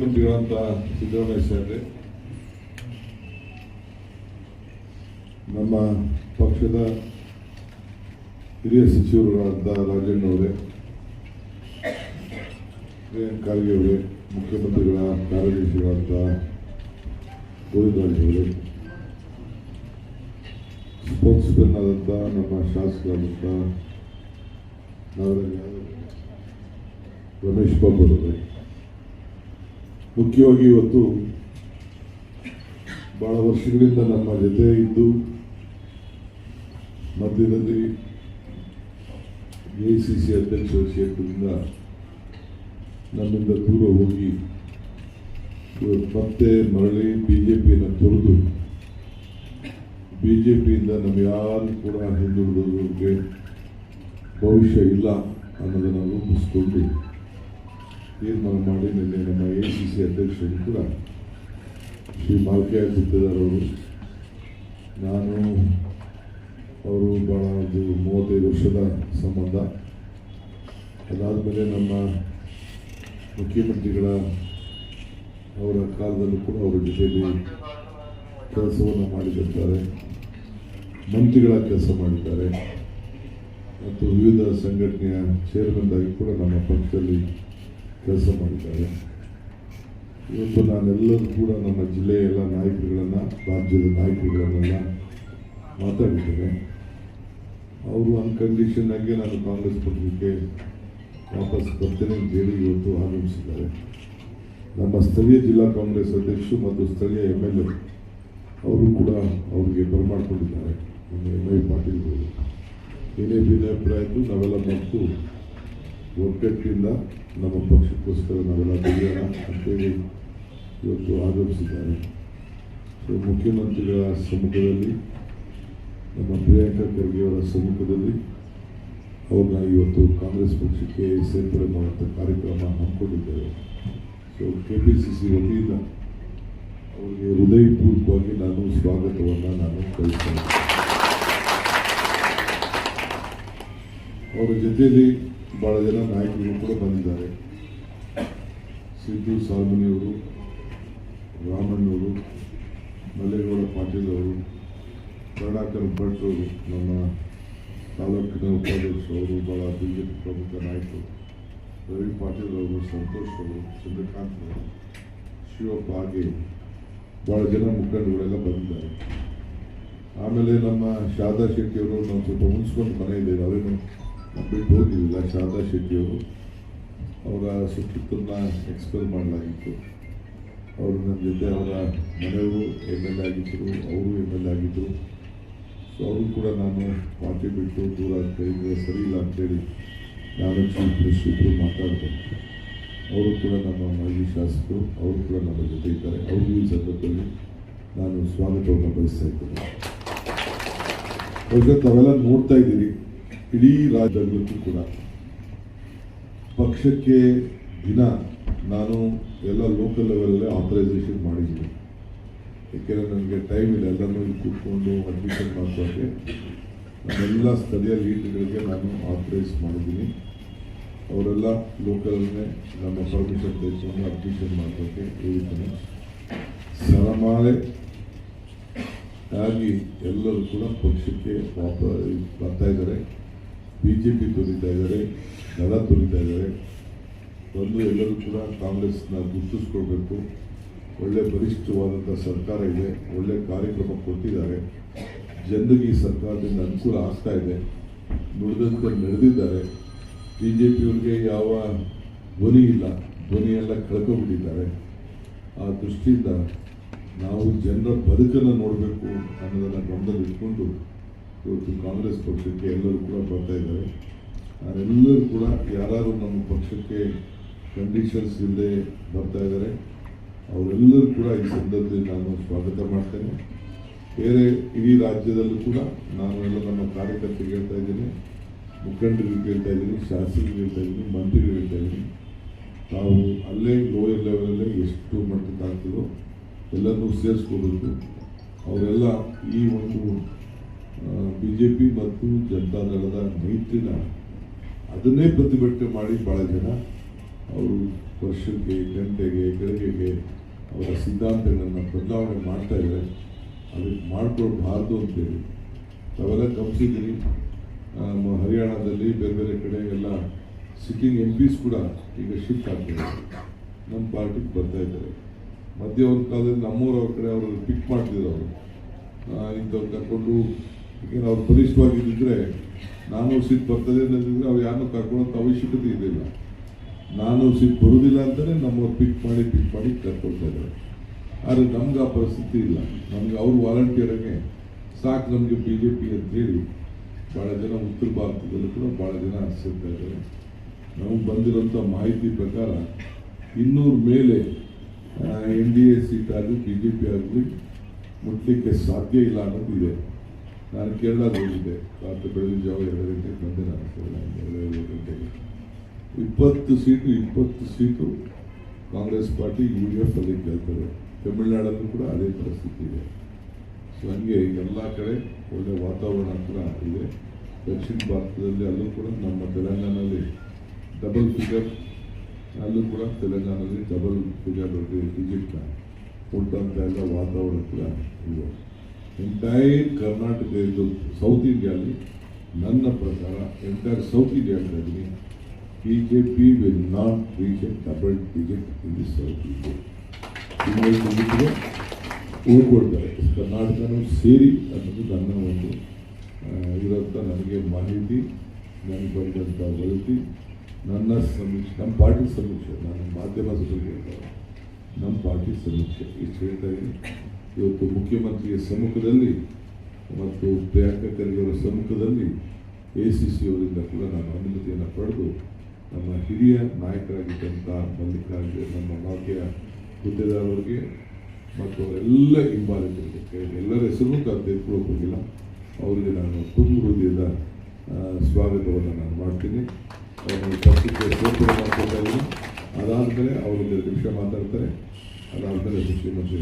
ಮುಖ್ಯಮಂತ್ರಿಗಳಂತ ಸಿದ್ದರಾಮಯ್ಯ ಸಾಹೇಬ್ರೆ ನಮ್ಮ ಪಕ್ಷದ ಹಿರಿಯ ಸಚಿವರುಗಳಾದ ರಾಜಣ್ಣ ಅವರೇ ಖರ್ಗೆ ಅವರೇ, ಮುಖ್ಯಮಂತ್ರಿಗಳ ಕಾರ್ಯದರ್ಶಿಗಳಾದ ಗೋವಿಂದರಾಜ್ ಅವರೇ ಸ್ಪೋಕ್ಸ್ಮನ್ ಆದಂಥ ನಮ್ಮ ಶಾಸಕರಾದಂಥ ನಾಗರಾಜ್ ರಮೇಶ್ ಬಾಬು ಅವರೇ. ಮುಖ್ಯವಾಗಿ ಇವತ್ತು ಬಹಳ ವರ್ಷಗಳಿಂದ ನಮ್ಮ ಜೊತೆ ಇದ್ದು, ಮಧ್ಯದಲ್ಲಿ ಎ ಸಿ ಸಿ ಅಧ್ಯಕ್ಷ ಕ್ಷೇತ್ರದಿಂದ ನಮ್ಮಿಂದ ದೂರ ಹೋಗಿ ಮತ್ತೆ ಮರಳಿ ಬಿ ಜೆ ಪಿಯನ್ನು ತೊರೆದು ಬಿ ಜೆ ಪಿಯಿಂದ ಯಾರು ಕೂಡ ಹಿಂದುಳಿದವ್ರಿಗೆ ಭವಿಷ್ಯ ಇಲ್ಲ ಅನ್ನೋದನ್ನು ರೂಪಿಸ್ಕೊಂಡು ತೀರ್ಮಾನ ಮಾಡಿ ನಿನ್ನೆ ನಮ್ಮ ಎ ಸಿ ಸಿ ಅಧ್ಯಕ್ಷರು ಕೂಡ ಶ್ರೀ ಮಾಲ್ಕೆಯ ಗುತ್ತಿದಾರವರು ನಾನು ಅವರು ಭಾಳ ಒಂದು ಮೂವತ್ತೈದು ವರ್ಷದ ಸಂಬಂಧ ಅದಾದಮೇಲೆ ನಮ್ಮ ಮುಖ್ಯಮಂತ್ರಿಗಳ ಅವರ ಕಾಲದಲ್ಲೂ ಕೂಡ ಅವರ ಜೊತೆಯಲ್ಲಿ ಕೆಲಸವನ್ನು ಮಾಡಿದಿರ್ತಾರೆ ಮಂತ್ರಿಗಳ ಕೆಲಸ ಮಾಡಿದ್ದಾರೆ. ಮತ್ತು ವಿವಿಧ ಸಂಘಟನೆಯ ಚೇರ್ಮನ್ ಆಗಿ ಕೂಡ ನಮ್ಮ ಪಕ್ಷದಲ್ಲಿ ಕೆಲಸ ಮಾಡಿದ್ದಾರೆ ಇವತ್ತು ನಾನೆಲ್ಲರೂ ಕೂಡ ನಮ್ಮ ಜಿಲ್ಲೆಯ ಎಲ್ಲ ನಾಯಕರುಗಳನ್ನು, ರಾಜ್ಯದ ನಾಯಕರುಗಳನ್ನೆಲ್ಲ ಮಾತಾಡಿದ್ದೇನೆ. ಅವರು ಅನ್ಕಂಡೀಷನ್ ಆಗಿ ನಾನು ಕಾಂಗ್ರೆಸ್ ಪಕ್ಷಕ್ಕೆ ವಾಪಸ್ ಬರ್ತೇನೆ ಹೇಳಿ ಇವತ್ತು ಆಗಮಿಸಿದ್ದಾರೆ. ನಮ್ಮ ಸ್ಥಳೀಯ ಜಿಲ್ಲಾ ಕಾಂಗ್ರೆಸ್ ಅಧ್ಯಕ್ಷರು ಮತ್ತು ಸ್ಥಳೀಯ ಎಂ ಎಲ್ ಎ ಅವರು ಕೂಡ ಅವರಿಗೆ ಬರಮಾಡ್ಕೊಂಡಿದ್ದಾರೆ. ನಮ್ಮ ಎಂ ಐ ಪಾಟೀಲ್ ಏನೇ ಭಿನ್ನಾಭಿಪ್ರಾಯ ಇದ್ದು ನಾವೆಲ್ಲ ಮತ್ತು ಒಗ್ಗಟ್ಟಿನಿಂದ ನಮ್ಮ ಪಕ್ಷಕ್ಕೋಸ್ಕರ ನಾವೆಲ್ಲ ದುಡಿಯೋಣ ಅಂತೇಳಿ ಇವತ್ತು ಆಗಮಿಸಿದ್ದಾರೆ ಸೊ ಮುಖ್ಯಮಂತ್ರಿಗಳ ಸಮ್ಮುಖದಲ್ಲಿ ನಮ್ಮ ಪ್ರಿಯಾಂಕಾ ಖರ್ಗೆಯವರ ಸಮ್ಮುಖದಲ್ಲಿ ಅವ್ರನ್ನ ಇವತ್ತು ಕಾಂಗ್ರೆಸ್ ಪಕ್ಷಕ್ಕೆ ಸೇರ್ಪಡೆ ಮಾಡುವಂಥ ಕಾರ್ಯಕ್ರಮ ಹಮ್ಮಿಕೊಂಡಿದ್ದೇವೆ so K P C C ವತಿಯಿಂದ ಅವರಿಗೆ ಹೃದಯಪೂರ್ವಕವಾಗಿ ನಾನು ಸ್ವಾಗತವನ್ನು ನಾನು ಕಳಿಸ್ತೇನೆ ಅವರ ಜೊತೆಯಲ್ಲಿ ಭಾಳ ಜನ ನಾಯಕರು ಕೂಡ ಬಂದಿದ್ದಾರೆ. ಸಿದ್ದು ಸಾಲ್ಮನಿಯವರು, ರಾಮಣ್ಣವರು, ಮಲ್ಲೇಗೌಡ ಪಾಟೀಲ್ ಅವರು, ಕರುಣಾಕರ್ ಭಟ್ ಅವರು, ನಮ್ಮ ತಾಲೂಕಿನ ಉಪಾಧ್ಯಕ್ಷರು ಅವರು ಭಾಳ ಬಿ ಜೆ ಪಿ ಪ್ರಮುಖ ನಾಯಕರು, ರವಿ ಪಾಟೀಲ್ ಅವರು, ಸಂತೋಷ್ ಅವರು, ಚಂದ್ರಕಾಂತ್ ಅವರು, ಶಿವಪ್ಪ ಹಾಗೆ ಭಾಳ ಜನ ಮುಖಂಡಗಳೆಲ್ಲ ಬಂದಿದ್ದಾರೆ. ಆಮೇಲೆ ನಮ್ಮ ಶಾರದಾ ಶೆಟ್ಟಿಯವರು ನಾವು ಸ್ವಲ್ಪ ಮುನ್ಸ್ಕೊಂಡು ಮನೆ ಇದೆ ಅವೇನು ಬಿಟ್ಟು ಹೋಗಿಲ್ಲ ಶಾರದಾ ಶೆಟ್ಟಿಯವರು ಅವರ. ಸುತ್ತಮುತ್ತಲನ್ನ ಎಕ್ಸ್ಪೆಲ್ ಮಾಡಲಾಗಿತ್ತು. ಅವರು ನನ್ನ ಜೊತೆ ಅವರ ಮನೆಯವರು ಎಂ ಎಲ್ ಎ ಆಗಿದ್ದರು, ಅವರು ಎಂ ಎಲ್ ಎ ಆಗಿದ್ದರು. ಸೊ ಅವರು ಕೂಡ ನಾನು ಪಾರ್ಟಿ ಬಿಟ್ಟು ದೂರ ಆಗ್ತಾಯಿದ್ರೆ ಸರಿ ಇಲ್ಲ ಅಂತೇಳಿ ನಾನು ಚೀಫ್ ಮಿನಿಸ್ಟರ್ ಇಬ್ಬರು ಮಾತಾಡಿದೆ. ಅವರು ಕೂಡ ನಮ್ಮ ಮಾಜಿ ಶಾಸಕರು, ಅವರು ಕೂಡ ನಮ್ಮ ಜೊತೆ ಇದ್ದಾರೆ. ಅವ್ರಿಗೂ ಈ ಸಂದರ್ಭದಲ್ಲಿ ನಾನು ಸ್ವಾಗತವನ್ನು ಬಯಸ್ತಾ ಇದ್ದೇನೆ. ತಾವೆಲ್ಲ ನೋಡ್ತಾ ಇದ್ದೀರಿ. ಇಡೀ ರಾಜ್ಯದಲ್ಲೂ ಕೂಡ. ಪಕ್ಷಕ್ಕೆ ದಿನ ನಾನು ಎಲ್ಲ ಲೋಕಲ್ ಲೆವೆಲಲ್ಲೇ ಆಥರೈಸೇಷನ್ ಮಾಡಿದ್ದೀನಿ. ಏಕೆಂದರೆ ನನಗೆ ಟೈಮ್ ಇಲ್ಲ, ಎಲ್ಲನೂ ಇಲ್ಲಿ ಕೂತ್ಕೊಂಡು ಅಡ್ಮಿಷನ್ ಮಾಡಿಸೋಕ್ಕೆ ನನ್ನೆಲ್ಲ ಸ್ಥಳೀಯ ಲೀಡ್ಗಳಿಗೆ ನಾನು ಆಥರೈಸ್ ಮಾಡಿದ್ದೀನಿ. ಅವರೆಲ್ಲ ಲೋಕಲ್ನೇ ನಮ್ಮ ಪರ್ಮಿಷನ್ ತೆಗೆದುಕೊಂಡು ಅಡ್ಮಿಷನ್ ಮಾಡೋಕ್ಕೆ ಹೇಳಿದ್ದೇನೆ. ಸರಮಾಲೆ ಆಗಿ ಎಲ್ಲರೂ ಕೂಡ ಪಕ್ಷಕ್ಕೆ ವಾಪ ಬರ್ತಾ ಇದ್ದಾರೆ. ಬಿ ಜೆ ಪಿ ತೋರಿತಾ ಇದ್ದಾರೆ, ದಳ ತೋರಿತಾ ಇದ್ದಾರೆ. ಬಂದು ಎಲ್ಲರೂ ಕೂಡ ಕಾಂಗ್ರೆಸ್ನ ಗುರುತಿಸ್ಕೊಳ್ಬೇಕು. ಒಳ್ಳೆ ಬಲಿಷ್ಠವಾದಂಥ ಸರ್ಕಾರ ಇದೆ, ಒಳ್ಳೆ ಕಾರ್ಯಕ್ರಮ ಕೊಟ್ಟಿದ್ದಾರೆ. ಜನರಿಗೆ ಈ ಸರ್ಕಾರದಿಂದ ಅನುಕೂಲ ಆಗ್ತಾ ಇದೆ. ನುಡಿದಂತೆ ನಡೆದಿದ್ದಾರೆ. ಬಿ ಜೆ ಪಿಯವ್ರಿಗೆ ಯಾವ ಧ್ವನಿ ಇಲ್ಲ. ಧ್ವನಿಯೆಲ್ಲ ಕಳ್ಕೊಂಡ್ಬಿಟ್ಟಿದ್ದಾರೆ. ಆ ದೃಷ್ಟಿಯಿಂದ ನಾವು ಜನರ ಬದುಕನ್ನು ನೋಡಬೇಕು ಅನ್ನೋದನ್ನು ಗಮನದಲ್ಲಿ ಇಟ್ಕೊಂಡು ಇವತ್ತು ಕಾಂಗ್ರೆಸ್ ಪಕ್ಷಕ್ಕೆ ಎಲ್ಲರೂ ಕೂಡ ಬರ್ತಾ ಇದ್ದಾರೆ. ಅವರೆಲ್ಲರೂ ಕೂಡ ಯಾರು ನಮ್ಮ ಪಕ್ಷಕ್ಕೆ ಕಂಡೀಷನ್ಸ್ ಇಲ್ಲದೆ ಬರ್ತಾ ಇದ್ದಾರೆ. ಅವರೆಲ್ಲರೂ ಕೂಡ ಈ ಸಂದರ್ಭದಲ್ಲಿ ನಾನು ಸ್ವಾಗತ ಮಾಡ್ತೇನೆ. ಬೇರೆ ಇಡೀ ರಾಜ್ಯದಲ್ಲೂ ಕೂಡ ನಾನು ಎಲ್ಲ ನಮ್ಮ ಕಾರ್ಯಕರ್ತರಿಗೆ ಹೇಳ್ತಾ ಇದ್ದೀನಿ. ಮುಖಂಡರಿಗೆ ಹೇಳ್ತಾ ಇದ್ದೀನಿ, ಶಾಸಕರಿಗೆ ಹೇಳ್ತಾ ಇದ್ದೀನಿ ಮಂತ್ರಿಗಳು ಹೇಳ್ತಾ ಇದ್ದೀನಿ. ತಾವು ಅಲ್ಲೇ ಲೋಯರ್ ಲೆವೆಲಲ್ಲೇ ಎಷ್ಟು ಮಟ್ಟಕ್ಕೆ ಆಗ್ತದೋ ಎಲ್ಲನೂ ಸೇರಿಸ್ಕೋಬೇಕು ಅವರೆಲ್ಲ ಈ ಒಂದು ಬಿ ಜೆ ಪಿ ಮತ್ತು ಜನತಾದಳದ ಮೈತ್ರಿನ ಅದನ್ನೇ ಪ್ರತಿಭಟನೆ ಮಾಡಿ ಭಾಳ ಜನ ಅವರು ವರ್ಷಕ್ಕೆ, ಗಂಟೆಗೆ ಗಳಿಗೆಗೆ ಅವರ ಸಿದ್ಧಾಂತಗಳನ್ನು ಬದಲಾವಣೆ ಮಾಡ್ತಾ ಇದ್ದಾರೆ. ಅದಕ್ಕೆ ಮಾಡ್ಕೊಳ್ಬಾರ್ದು ಅಂತೇಳಿ. ತಾವೆಲ್ಲ ಗಮನಿಸಿದ್ದೀರಿ. ನಮ್ಮ ಹರಿಯಾಣದಲ್ಲಿ ಬೇರೆ ಬೇರೆ ಕಡೆ ಎಲ್ಲ ಸಿಟ್ಟಿಂಗ್ ಎಂ ಪಿಸ್ ಕೂಡ ಈಗ ಶಿಫ್ಟ್ ಆಗ್ತಿದ್ದಾರೆ ನಮ್ಮ ಪಾರ್ಟಿಗೆ ಬರ್ತಾ ಇದ್ದಾರೆ. ಮಧ್ಯೆ ಒಂದು ಕಾಲದಲ್ಲಿ ನಮ್ಮೂರವ್ರ ಕಡೆ ಅವರು ಪಿಕ್ ಮಾಡ್ತಿದ್ರು ಅವರು ಇಂಥವ್ರು ಕರ್ಕೊಂಡು ಈಗ ಅವ್ರು ಬಲಿಷ್ಠವಾಗಿದ್ದಿದ್ರೆ ನಾನು ಸಿಟ್ ಬರ್ತದೆ ಅನ್ನೋದಿದ್ರೆ ಅವ್ರು ಯಾರನ್ನೂ ಕರ್ಕೊಳ್ಳೋಂಥ ಅವಶ್ಯಕತೆ ಇರಲಿಲ್ಲ. ನಾನು ಸಿಟ್ ಬರುವುದಿಲ್ಲ ಅಂತಲೇ ನಮ್ಮವ್ರು ಪಿಕ್ ಮಾಡಿ ಪಿಕ್ ಮಾಡಿ ಕರ್ಕೊಳ್ತಾ ಇದ್ದಾರೆ. ಆದರೆ ನಮ್ಗೆ ಆ ಪರಿಸ್ಥಿತಿ ಇಲ್ಲ. ನಮ್ಗೆ ಅವ್ರು ವಾಲಂಟಿಯರಾಗೆ ಸಾಕು ನಮಗೆ ಬಿ ಜೆ ಪಿ ಅಂತೇಳಿ ಭಾಳ ಜನ ಉತ್ತರ ಭಾರತದಲ್ಲೂ ಕೂಡ ಭಾಳ ಜನ ಸೇರ್ತಾ ಇದ್ದಾರೆ. ನಮಗೆ ಬಂದಿರೋಂಥ ಮಾಹಿತಿ ಪ್ರಕಾರ ಇನ್ನೂರ ಮೇಲೆ ಎನ್ ಡಿ ಎ ಸೀಟ್ ಆಗಲಿ ಬಿ ಜೆ ಪಿ ಆಗಲಿ ಮುಟ್ಲಿಕ್ಕೆ ಸಾಧ್ಯ ಇಲ್ಲ ಅನ್ನೋದು ಇದೆ. ನಾನು ಕೇರಳದ ಹೋಗಿದ್ದೆ. ರಾತ್ರಿ ಬೆಳಗಿನ ಜಾವ ಎರಡು ಗಂಟೆಗೆ ಬಂದೆ ನಾನು ಕೇರಳ ಗಂಟೆಗೆ ಇಪ್ಪತ್ತು ಸೀಟು ಇಪ್ಪತ್ತು seat Congress party U D F ಅಲ್ಲಿ ಗೆಲ್ತದೆ. ತಮಿಳುನಾಡಲ್ಲೂ ಕೂಡ ಅದೇ ಪರಿಸ್ಥಿತಿ ಇದೆ. ಸೊ ಹಂಗೆ ಎಲ್ಲ ಕಡೆ ಒಳ್ಳೆ ವಾತಾವರಣ ಕೂಡ ಇದೆ. ದಕ್ಷಿಣ ಭಾರತದಲ್ಲಿ ಅಲ್ಲೂ ಕೂಡ ನಮ್ಮ ತೆಲಂಗಾಣದಲ್ಲಿ ಡಬಲ್ ಫಿಗರ್ ಅಲ್ಲೂ ಕೂಡ ತೆಲಂಗಾಣದಲ್ಲಿ ಡಬಲ್ ಫಿಗರ್ ಡಿಜಿಟ್ನ ಉಂಟಂತ ಎಲ್ಲ ವಾತಾವರಣ ಕೂಡ ಇದೆ. ಎಂಟೈರ್ ಕರ್ನಾಟಕ ಇದು ಸೌತ್ ಇಂಡಿಯಾದಲ್ಲಿ ನನ್ನ ಪ್ರಕಾರ ಎಂಟೈರ್ ಸೌತ್ ಇಂಡಿಯಾ ಇದ್ದೀನಿ B J P will not reach a double digit in the south India ಉಳ್ಕೊಳ್ತಾರೆ ಕರ್ನಾಟಕನೂ ಸೇರಿ ಅನ್ನೋದು ನನ್ನ ಒಂದು ಇರೋಂಥ ನನಗೆ ಮಾಹಿತಿ, ನನಗೆ ಬಂದಂಥ ವರದಿ, ನನ್ನ ಸಮೀಕ್ಷೆ, ನಮ್ಮ ಪಾರ್ಟಿ ಸಮೀಕ್ಷೆ ನಾನು ಮಾಧ್ಯಮ ನಮ್ಮ ಪಾರ್ಟಿ ಸಮೀಕ್ಷೆ, ಇಷ್ಟು ಹೇಳ್ತಾ ಇವತ್ತು ಮುಖ್ಯಮಂತ್ರಿಯ ಸಮ್ಮುಖದಲ್ಲಿ ಮತ್ತು ಪ್ರಿಯಾಂಕಾ ಖರ್ಗೆಯವರ ಸಮ್ಮುಖದಲ್ಲಿ ಎ ಸಿ ಸಿ ಅವರಿಂದ ಕೂಡ ನಾನು ಅನುಮತಿಯನ್ನು ಪಡೆದು ನಮ್ಮ ಹಿರಿಯ ನಾಯಕರಾಗಿದ್ದಂಥ ಮಲ್ಲಿಕಾರ್ಜುನ ನಮ್ಮ ನೌಕೆಯ ಹುದ್ದೆದಾರರಿಗೆ ಮತ್ತು ಅವರೆಲ್ಲ ಹಿಂಬಾಲಕರಿಗೆ ಎಲ್ಲರ ಹೆಸರು ತೆಗೆದುಕೊಳ್ಳೋಕೆ ಹೋಗಿಲ್ಲ. ಅವರಿಗೆ ನಾನು ತುಂಬ ಹೃದಯದ ಸ್ವಾಗತವನ್ನು ನಾನು ಮಾಡ್ತೀನಿ. ಅವರನ್ನು ಪಕ್ಷಕ್ಕೆ ಸೇರ್ಪಡೆ ಮಾಡ್ಕೊಳ್ತಾ ಇದ್ದೀನಿ. ಅದಾದಮೇಲೆ ಅವರೊಂದು ವಿಷಯ ಮಾತಾಡ್ತಾರೆ. ಅದಾದಮೇಲೆ ಮುಖ್ಯಮಂತ್ರಿ